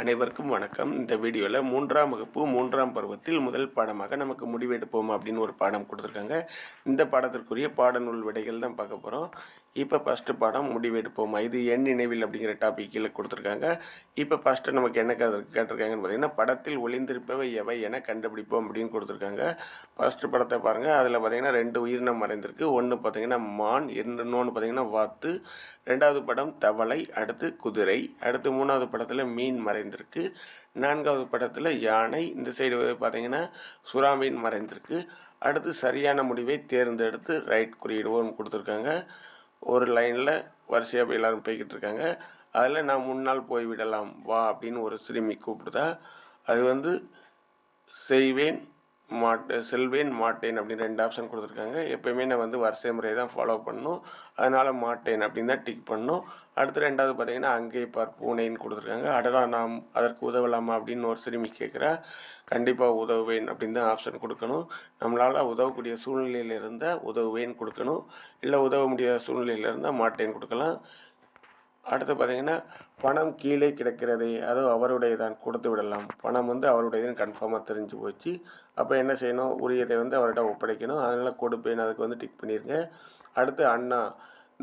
அனைவருக்கும் வணக்கம். இந்த வீடியோவில் மூன்றாம் வகுப்பு மூன்றாம் பருவத்தில் முதல் பாடமாக நமக்கு முடிவெடுப்போம் அப்படின்னு ஒரு பாடம் கொடுத்துருக்காங்க. இந்த பாடத்திற்குரிய பாடநூல் விடைகள் தான் பார்க்க போகிறோம் இப்போ ஃபஸ்ட்டு பாடம் முடிவெடுப்போம். இது என் நினைவில் அப்படிங்கிற டாபிக் கீழே கொடுத்துருக்காங்க. இப்போ ஃபஸ்ட்டு நமக்கு என்ன கதை கேட்டிருக்காங்கன்னு பார்த்தீங்கன்னா படத்தில் ஒளிந்திருப்பவை எவை என கண்டுபிடிப்போம் அப்படின்னு கொடுத்துருக்காங்க. ஃபஸ்ட்டு படத்தை பாருங்கள் அதில் பார்த்தீங்கன்னா ரெண்டு உயிரினம் மறைந்திருக்கு ஒன்று பார்த்தீங்கன்னா மான் இன்னொன்று பார்த்தீங்கன்னா வாத்து. ரெண்டாவது படம் தவளை அடுத்து குதிரை. அடுத்து மூணாவது படத்தில் மீன் மறை மறைந்திருக்கு. நான்காவது படத்தில் யானை இந்த சைடு பார்த்தீங்கன்னா சுறாமீன் மறைந்திருக்கு. அடுத்து சரியான முடிவை தேர்ந்தெடுத்து ரைட் குறியிடுவோன்னு கொடுத்துருக்காங்க. ஒரு லைனில் வரிசையாக போய் எல்லாரும் போய்கிட்டு இருக்காங்க. அதில் நான் முன்னால் போய்விடலாம் வா அப்படின்னு ஒரு சிறுமி கூப்பிடுதா. அது வந்து செய்வேன் மாட்டு செல்வேன் மாட்டேன் அப்படின்னு ரெண்டு ஆப்ஷன் கொடுத்துருக்காங்க. எப்போயுமே நான் வந்து வரிசை முறையை தான் ஃபாலோ பண்ணணும். அதனால் மாட்டேன் அப்படின்னு தான் டிக் பண்ணணும். அடுத்து ரெண்டாவது பார்த்தீங்கன்னா அங்கே பார் பூனைன்னு கொடுத்துருக்காங்க. அடடா நாம் அதற்கு உதவலாமா அப்படின்னு ஒரு சிறுமி கேட்குறா. கண்டிப்பாக உதவுவேன் அப்படின்னு தான் ஆப்ஷன் கொடுக்கணும். நம்மளால் உதவக்கூடிய சூழ்நிலையில் இருந்தால் உதவுவேன் கொடுக்கணும். இல்லை உதவ முடியாத சூழ்நிலையில் இருந்தால் மாட்டேன் கொடுக்கலாம். அடுத்து பார்த்தீங்கன்னா பணம் கீழே கிடக்கிறதே அதோ அவருடைய தான் கொடுத்து விடலாம். பணம் வந்து அவருடையதுன்னு கன்ஃபார்மாக தெரிஞ்சு போச்சு. அப்போ என்ன செய்யணும்? உரியதை வந்து அவர்கிட்ட ஒப்படைக்கணும். அதனால் கொடுப்பேன் அதுக்கு வந்து டிக் பண்ணிடுங்க அடுத்து அண்ணா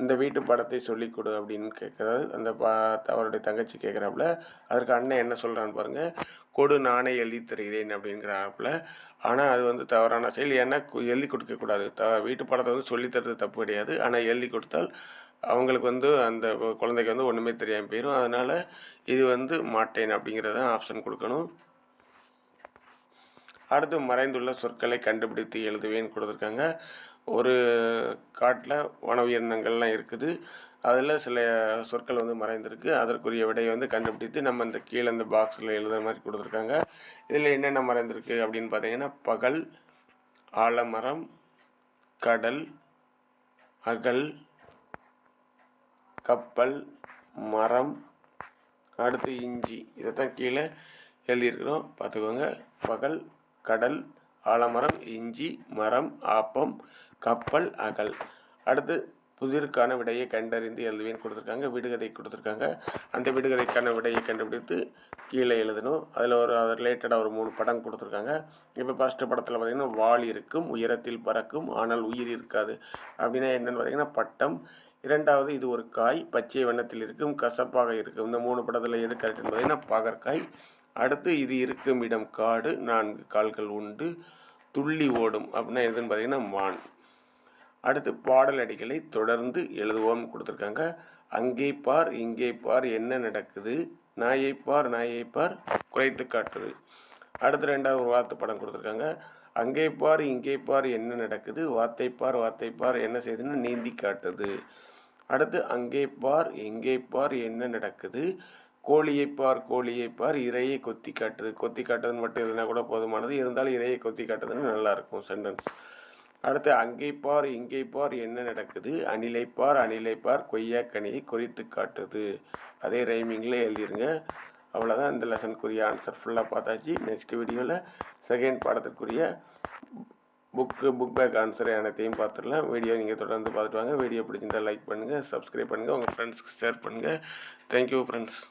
இந்த வீட்டு படத்தை சொல்லிக் கொடு அப்படின்னு கேட்குறாரு. அந்த பா அவருடைய தங்கச்சி கேட்குறாப்புல அதற்கு அண்ணன் என்ன சொல்கிறான்னு பாருங்கள் கொடு நானே எழுதி தருகிறேன் அப்படிங்கிறாப்புல. ஆனால் அது வந்து தவறான செயல். ஏன்னா எழுதி கொடுக்கக்கூடாது த வீட்டு படத்தை வந்து சொல்லித்தரது தப்பு கிடையாது. ஆனால் எழுதி கொடுத்தால் அவங்களுக்கு வந்து அந்த குழந்தைக்கு வந்து ஒன்றுமே தெரியாமல் போயிடும் அதனால் இது வந்து மாட்டேன் அப்படிங்கிறத ஆப்ஷன் கொடுக்கணும். அடுத்து மறைந்துள்ள சொற்களை கண்டுபிடித்து எழுதுவேன்னு கொடுத்துருக்காங்க. ஒரு காட்டில் வன உயிரினங்கள்லாம் இருக்குது. அதில் சில சொற்கள் வந்து மறைந்திருக்கு. அதற்குரிய விடையை வந்து கண்டுபிடித்து நம்ம இந்த கீழே இந்த பாக்ஸில் எழுதுகிற மாதிரி கொடுத்துருக்காங்க. இதில் என்னென்ன மறைந்திருக்கு அப்படின்னு பார்த்தீங்கன்னா பகல் ஆலமரம் கடல் அகல் கப்பல் மரம் அடுத்து இஞ்சி. இதை தான் கீழே எழுதியிருக்கிறோம். பார்த்துக்கோங்க. பகல் கடல் ஆலமரம் இஞ்சி மரம் ஆப்பம் கப்பல் அகல். அடுத்து புதிருக்கான விடையை கண்டறிந்து எழுதுவேன் கொடுத்துருக்காங்க. விடுகதை கொடுத்துருக்காங்க. அந்த விடுகதைக்கான விடையை கண்டுபிடித்து கீழே எழுதணும். அதில் ஒரு அது ரிலேட்டடாக ஒரு மூணு படம் கொடுத்துருக்காங்க. இப்போ ஃபஸ்ட்டு படத்தில் பார்த்திங்கன்னா வால் இருக்கும் உயரத்தில் பறக்கும் ஆனால் உயிர் இருக்காது. அப்படின்னா என்னென்னு பார்த்திங்கன்னா பட்டம் இரண்டாவது இது ஒரு காய் பச்சை வண்ணத்தில் இருக்கும் கசப்பாக இருக்கும். இந்த மூணு படத்தில் எது கரெக்ட் பார்த்தீங்கன்னா பாகற்காய். அடுத்து இது இருக்கும் இடம் காடு நான்கு கால்கள் உண்டு துள்ளி ஓடும் அப்படின்னா எதுன்னு பார்த்தீங்கன்னா மான். அடுத்து பாடல் அடிகளை தொடர்ந்து எழுதுவோம் கொடுத்துருக்காங்க. அங்கே பார் இங்கே பார் என்ன நடக்குது? நாயை பார் நாயை பார் குறைத்து காட்டுது. அடுத்து ரெண்டாவது ஒரு வார்த்தை படம் கொடுத்துருக்காங்க. அங்கே பார் இங்கே பார் என்ன நடக்குது? வார்த்தை பார் வார்த்தை பார் என்ன செய்யுதுன்னு நீந்தி காட்டுது. அடுத்து அங்கே பார் எங்கே பார் என்ன நடக்குது? கோழியை பார் கோழியை பார் இரையை கொத்தி காட்டுது கொத்தி காட்டுதுன்னு மட்டும் எதுனா கூட போதுமானது. இருந்தாலும் இரையை கொத்தி காட்டுதுன்னு நல்லா இருக்கும் சென்டென்ஸ் அடுத்து அங்கே பார் இங்கே பார் என்ன நடக்குது? அணிலை பார் அணிலை பார் கொய்யாக்கனியை குறித்து காட்டுது. அதே ரைமிங்கில் எழுதிருங்க. அவ்வளோதான் இந்த லெசனுக்குரிய ஆன்சர் ஃபுல்லாக பார்த்தாச்சு. நெக்ஸ்ட் வீடியோவில் செகண்ட் பாடத்துக்குரிய புக்கு புக் பேக் ஆன்சர் அனைத்தையும் பார்த்துடலாம். வீடியோ நீங்கள் தொடர்ந்து பார்த்துட்டு வாங்க. வீடியோ பிடிச்சிருந்தால் லைக் பண்ணுங்கள் சப்ஸ்கிரைப் பண்ணுங்கள் உங்கள் ஃப்ரெண்ட்ஸ்க்கு ஷேர் பண்ணுங்கள் தேங்க்யூ ஃப்ரெண்ட்ஸ்